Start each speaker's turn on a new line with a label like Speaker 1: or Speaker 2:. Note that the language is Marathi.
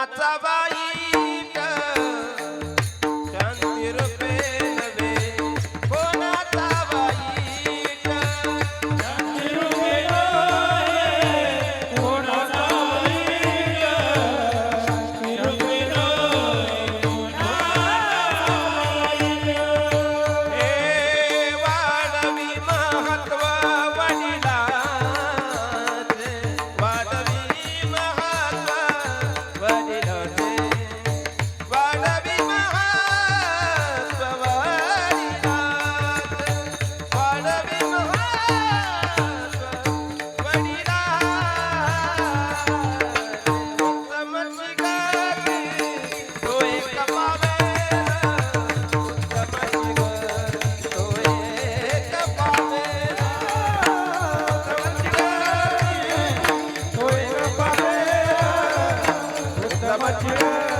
Speaker 1: Nacha da matinha.